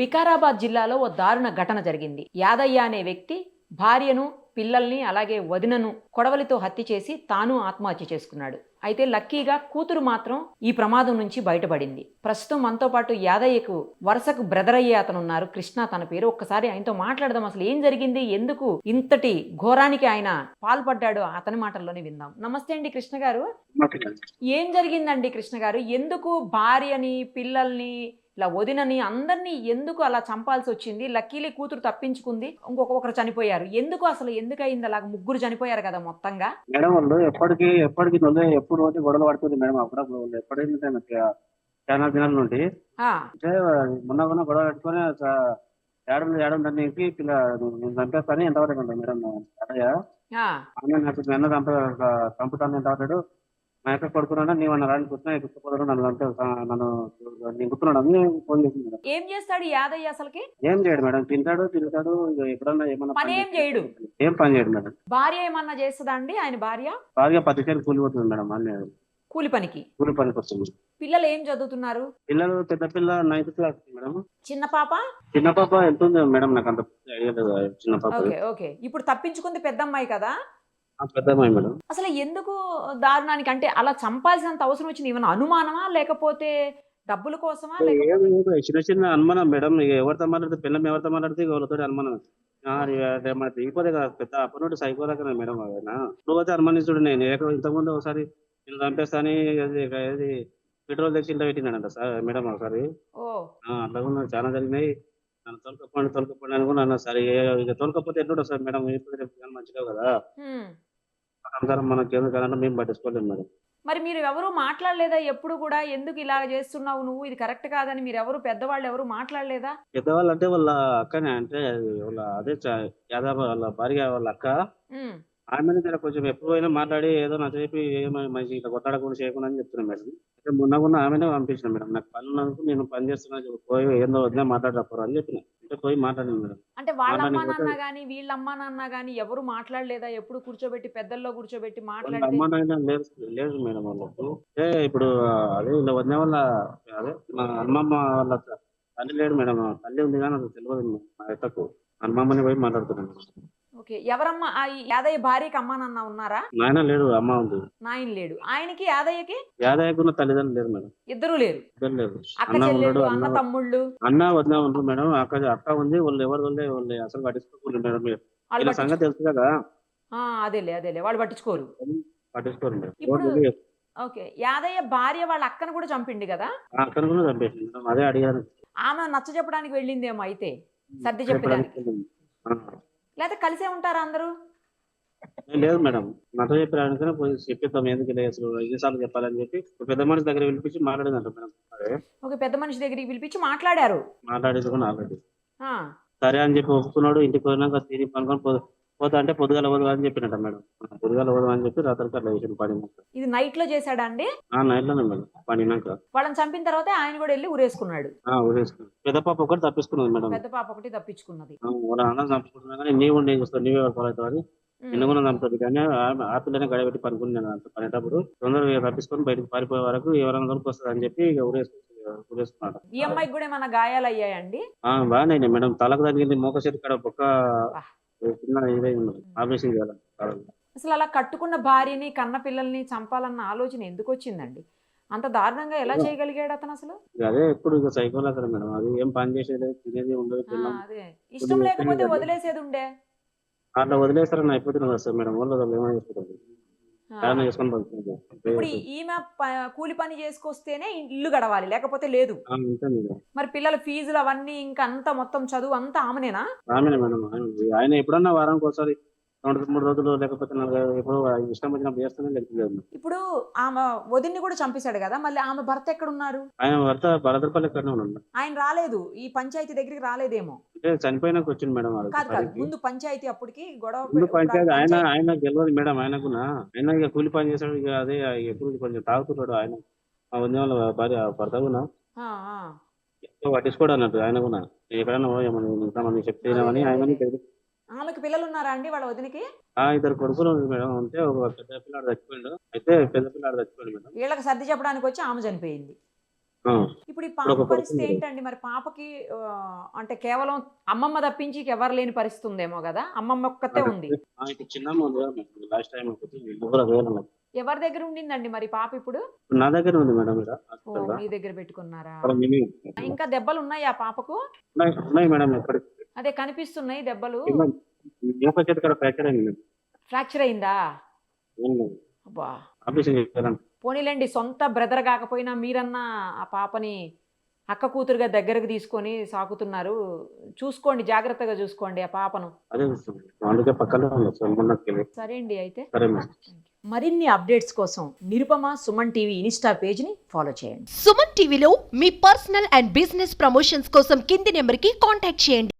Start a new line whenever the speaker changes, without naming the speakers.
వికారాబాద్ జిల్లాలో ఓ దారుణ ఘటన జరిగింది. యాదయ్య అనే వ్యక్తి భార్యను పిల్లల్ని అలాగే వదినను కొడవలితో హత్య చేసి తాను ఆత్మహత్య చేసుకున్నాడు. అయితే లక్కీగా కూతురు మాత్రం ఈ ప్రమాదం నుంచి బయటపడింది. ప్రస్తుతం మనతో పాటు యాదయ్యకు వరుసకు బ్రదర్ అయ్యే అతను ఉన్నారు కృష్ణ తన పేరు ఒక్కసారి ఆయనతో మాట్లాడదాం. అసలు ఏం జరిగింది? ఎందుకు ఇంతటి ఘోరానికి ఆయన పాల్పడ్డాడు అతని మాటల్లోనే విందాం. నమస్తే అండి కృష్ణ గారు. ఏం జరిగిందండి కృష్ణ గారు? ఎందుకు భార్యని పిల్లల్ని ఇలా వదినని అందరినీ ఎందుకు అలా చంపాల్సి వచ్చింది లక్కీలీ కూతురు తప్పించుకుంది ఇంకొకరు చనిపోయారు. ఎందుకు అసలు ఎందుకు అయింది అలాగ ముగ్గురు చనిపోయారు కదా మొత్తంగా?
మేడం వాళ్ళు ఎప్పటికీ ఎప్పటికి ఎప్పుడు రోజు గొడవలు పడుతుంది మేడం. అప్పుడప్పుడు నాకు చాలా దినాల నుండి. అంటే మొన్న మొన్న గొడవ పెట్టుకొని ఏడం ఏడం దానికి పిల్ల నేను చంపేస్తాను. ఎంతవరకు మేడం? మీ అన్న చంప చంపుతాను ఎంత అవుతాడు నా యొక్క కొడుకున్నా నీవు అన్న రాని కూర్చున్నా ఎక్కిపోతాడు నన్ను చంపే నన్ను నేను గుర్తున్నాడు అని ఫోన్ చేసింది మేడం.
ఏం చేస్తాడు యాదయ్య అసలుకి?
ఏం చేయడు మేడం. తింటాడు తిరుగుతాడు ఇక ఎప్పుడన్నా ఏమన్నా
పని ఏం చేయడు?
ఏం పని చేయడు మేడం.
భార్య ఏమన్నా చేస్తుందా అండి ఆయన భార్య?
బాగా పది సేలు కూలిపోతుంది మేడం అన్నీ
కూలి పనికి.
కూలి పనికి వస్తుంది.
పిల్లలు ఏం చదువుతున్నారు?
పిల్లలు పెద్ద పిల్ల నైన్త్ క్లాస్ మేడం.
చిన్న పాప?
చిన్న పాప ఎంత ఉంది మేడం? నాకు అంత ఐడియా లేదు. చిన్న పాప.
Okay okay. ఇప్పుడు తప్పించుకుంది పెద్ద అమ్మాయి కదా?
మేడం.
అసలు ఎందుకు దారుణానికి? అంటే అలా చంపాల్సినంత అవసరం వచ్చింది. ఏమైనా అనుమానమా? లేకపోతే డబ్బుల కోసమా? లేకపోతే
ఏం లేదు చిన్న చిన్న అనుమానం మేడం. ఇక ఎవరితో మాట్లాడితే పిల్లం ఎవరితో మాట్లాడితే అనుమానం. ఆ, ఇక అదే మరి దిగిపోతే కదా. పెద్ద అప్పటి సైకో దగ్గర మేడం ఆయన పోతే అనుమానిస్తుడు నేను. ఏక- ఇంతకుముందు ఒకసారి నేను చంపేస్తాని అది అది పెట్రోల్ తెచ్చి ఇంట్లో పెట్టినాడంట సార్ మేడం ఒకసారి.
ఓ.
ఆ, అట్లా కూడా చాలా జరిగినాయి. నన్ను తొలకపోండి తొలకపోండి అని కూడా అన్నా సరే. ఇక తొలకపోతే ఎట్లుంటుంది సార్ మేడం? ఇప్పుడు రేపు కానీ మంచిగా కదా.
హ్మ్.
అందరం మనకి మేము పట్టించుకోలేము మేడం.
మరి మీరు ఎవరు మాట్లాడలేదా? ఎప్పుడు కూడా ఎందుకు ఇలా చేస్తున్నావు నువ్వు? ఇది కరెక్ట్ కాదని మీరు ఎవరు పెద్దవాళ్ళు ఎవరు మాట్లాడలేదా?
పెద్దవాళ్ళు అంటే వాళ్ళ అక్కనే అంటే వాళ్ళ అదే యాదవ వాళ్ళ భార్య వాళ్ళ అక్క ఆమె జర కొంచెం ఎప్పుడు అయినా మాట్లాడి ఏదో నా చెప్పి మంచి ఇట్లా కొట్టాడకుండా చేయకుండా అని చెప్తున్నాను మేడం. అయితే మొన్న కూడా ఆమెనే పంపించిన మేడం. నాకు పని ఉన్నందుకు నేను పని చేస్తున్నా పోయి ఏందో వదిలే మాట్లాడకపోరు అని చెప్పిన. అంటే పోయి మాట్లాడాను మేడం.
అంటే వాళ్ళ అమ్మా నాన్న గానీ వీళ్ళ అమ్మా నాన్న గానీ ఎవరు మాట్లాడలేదా? ఎప్పుడు కూర్చోబెట్టి పెద్దల్లో కూర్చోబెట్టి
అమ్మ నాయన లేదు లేదు మేడం వాళ్ళకు. అంటే ఇప్పుడు అదే ఇలా వదిన వాళ్ళ అదే మా అమ్మమ్మ వాళ్ళ తల్లి లేడు మేడం. తల్లి ఉంది కానీ నాకు తెలియదు మా ఎత్తకు అమ్మమ్మని పోయి మాట్లాడుతున్నాను.
ఓకే. ఎవరమ్మా ఆ ఈ యాదయ్య భార్యకి అమ్మా నాన్న ఉన్నారా?
నాయన లేడు అమ్మ ఉంది.
నాయన లేడు. ఆయనకి యాదయ్యకి?
యాదయ్యకున్న తల్లిదండ్రులు లేరు మేడం.
ఇద్దరు లేరు.
ఇద్దరు లేరు.
అక్క
అన్న ఉన్నాడు
చెల్లెళ్ళు
అన్న
అన్న తమ్ముళ్ళు?
అన్న వదిన ఉండరు మేడం. అక్క అక్క ఉంది వాళ్ళు ఎవరు వాళ్ళే వాళ్ళు అసలు పట్టించుకోకూడదు మేడం. మీరు
వాళ్ళు
ఇలా
పట్టించు-
సంగతి తెలుసు కదా?
ఆ, అదేలే అదేలే. వాళ్ళు పట్టించుకోరు.
పట్టించుకోరు మేడం.
ఇప్పుడు-
ఎవరు లేరు.
ఓకే. యాదయ్య భార్య వాళ్ళ అక్కను కూడా చంపిండు కదా?
ఆ అక్కను కూడా చంపేసి మేడం. అదే అడిగాను.
ఆమె నచ్చ చెప్పడానికి వెళ్ళిందేమో అయితే? సర్ది చెప్పడానికి.
ఆ.
లేకపోతే కలిసే ఉంటారా అందరూ?
లేదు మేడం. నాతో చెప్పడానికి పోయి చెప్పిద్దాం ఎందుకు అసలు ఎన్నిసార్లు చెప్పాలని చెప్పి ఒక పెద్ద మనిషి దగ్గర పిలిపించి మాట్లాడిందంట మేడం.
ఒక పెద్ద మనిషి దగ్గరికి పిలిపించి మాట్లాడారు.
మాట్లాడేది కూడా ఆల్రెడీ. సరే అని చెప్పి ఒప్పుకున్నాడు. ఇంటికి పోయినాక తిని పనుకొని పో పోతా అంటే పొద్దుగాల పోదు అని చెప్పినట్ట మేడం. పొద్దుగాల పోదు అని చెప్పి రాత్రికి అట్లా వేసిన పడినాక
ఇది నైట్లో చేశాడా అండి?
ఆ నైట్లోనే మేడం. పడినాక
వాళ్ళని చంపిన తర్వాత ఆయన కూడా వెళ్ళి ఊరేసుకున్నాడు.
ఆ ఊరేసుకున్నాడు. పెద్ద పాప ఒకటి తప్పించుకున్నది మేడం.
పెద్ద పాప ఒకటి తప్పించుకున్నది.
వాళ్ళ అన్న చంపుకుంటున్నా కానీ నీవు ఏం చేస్తావు? నీవే అవుతావు అని. నిన్న కూడా చంపుతుంది కానీ ఆ- పిల్లనే గడబెట్టి పనుకుని నేను అంత పనేటప్పుడు తొందరగా తప్పించుకొని బయటకు పారిపోయే వరకు ఎవరైనా దొరికి వస్తుంది అని చెప్పి ఇక ఊరేసుకు ఊరేసుకున్నాడు.
ఈ అమ్మాయికి కూడా ఏమైనా గాయాలు అయ్యాయండి
ఆ, బాగానే మేడం. తలకు తగిలింది మోక చేతి కాడ బొక్క
వా.
చిన్న ఇదైంది ఆపరేషన్ చేయాలి.
అసలు అలా కట్టుకున్న భార్యని కన్న పిల్లల్ని చంపాలన్న ఆలోచన ఎందుకు వచ్చిందండి? అంత దారుణంగా ఎలా చేయగలిగాడు అతను అసలు?
అదే ఎప్పుడు ఇక సైకోల్ అక్కడ మేడం. అది ఏం పని చేసేది తినేది ఉండదు
అదే. ఇష్టం లేకపోతే వదిలేసేది ఉండే?
అట్లా వదిలేస్తారని అయిపోతున్నాం కదా సార్ మేడం. వాళ్ళు ఏమైనా
ఇప్పుడు ఈ- ఈమె కూలి పని చేసుకొస్తేనే ఇల్లు గడవాలి లేకపోతే లేదు. మరి పిల్లల ఫీజులు అవన్నీ ఇంకా అంతా మొత్తం చదువు అంతా ఆమెనేనా?
ఆమెనే మేడం ఆయన- ఆయన ఎప్పుడన్నా వారానికి ఒకసారి రెండు మూడు రోజులు లేకపోతే ఎప్పుడు ఇష్టం వచ్చినప్పుడు చేస్తూనే లేదు
ఇప్పుడు ఆమె వదిన్ని కూడా చంపేశాడు కదా మళ్ళీ ఆమె భర్త ఎక్కడ ఉన్నారు
ఆయన భర్త భరతపల్లి ఎక్కడనే ఉన్నాడు
ఆయన రాలేదు ఈ పంచాయతీ దగ్గరికి రాలేదేమో?
అంటే చనిపోయినాక వచ్చింది మేడం
కాదు కాదు. ముందు పంచాయతీ అప్పటికి గొడవ
పంచాయతీ ఆయన ఆయన గెలవదు మేడం ఆయనకున్నా ఆయన ఇక కూలి పని చేశాడు ఇక అదే ఎప్పుడు కొంచెం తాగుతున్నాడు ఆయన. ఆ వంద వాళ్ళ భార్య భర్త కూడా. పట్టించుకోడు అన్నట్టు ఆయన కూడా ఎక్కడన్నా చెప్తేనామని ఆయన
ఆమెకి పిల్లలు ఉన్నారా అండి వాళ్ళ వదినికి?
ఆ ఇద్దరు కొడుకులు ఉన్నారు మేడం. అంటే ఒక పెద్ద పిల్లాడు చచ్చిపోయిండు. అయితే పెద్ద పిల్లాడు చచ్చిపోయాడు మేడం.
వీళ్ళకి సర్ది చెప్పడానికి వచ్చి ఆమె చనిపోయింది.
ఆ,
ఇప్పుడు ఈ పాప పరిస్థితి. ఏంటండి? మరి పాపకి ఆ, అంటే కేవలం అమ్మమ్మ తప్పించి ఎవరు లేని పరిస్థితి ఉందేమో కదా? అమ్మమ్మ ఒక్కతే ఉంది.
ఆ, ఇప్పుడు చిన్న ఉంది లాస్ట్ టైం ముగ్గురు వేరే
ఎవరి దగ్గర ఉండిందండి మరి పాప ఇప్పుడు?
నా దగ్గర ఉంది మేడం ఇక్కడ.
ఓ
హాస్పిటల్లో.
మీ దగ్గర పెట్టుకున్నారా? ఇంకా దెబ్బలు ఉన్నాయి ఆ పాపకు?
ఉన్నాయి మేడం ఎక్కడ
అదే కనిపిస్తున్నాయి దెబ్బలు.
ఫ్రాక్చర్ అయింది.
ఫ్రాక్చర్. అబ్బా. పోనీలేండి సొంత బ్రదర్ కాకపోయినా మీరన్నా ఆ పాపని అక్క కూతురుగా దగ్గరకు తీసుకొని సాకుతున్నారు. చూసుకోండి జాగ్రత్తగా చూసుకోండి ఆ పాపను.
సార్
అండి అయితే. మరిన్ని అప్డేట్స్ కోసం నిరుపమ సుమన్ టీవీ ఇన్స్టా పేజ్ని ఫాలో చేయండి.
సుమన్ టీవీలో మీ పర్సనల్ అండ్ బిజినెస్ ప్రమోషన్స్ కోసం కింది నెంబర్కి కాంటాక్ట్ చేయండి.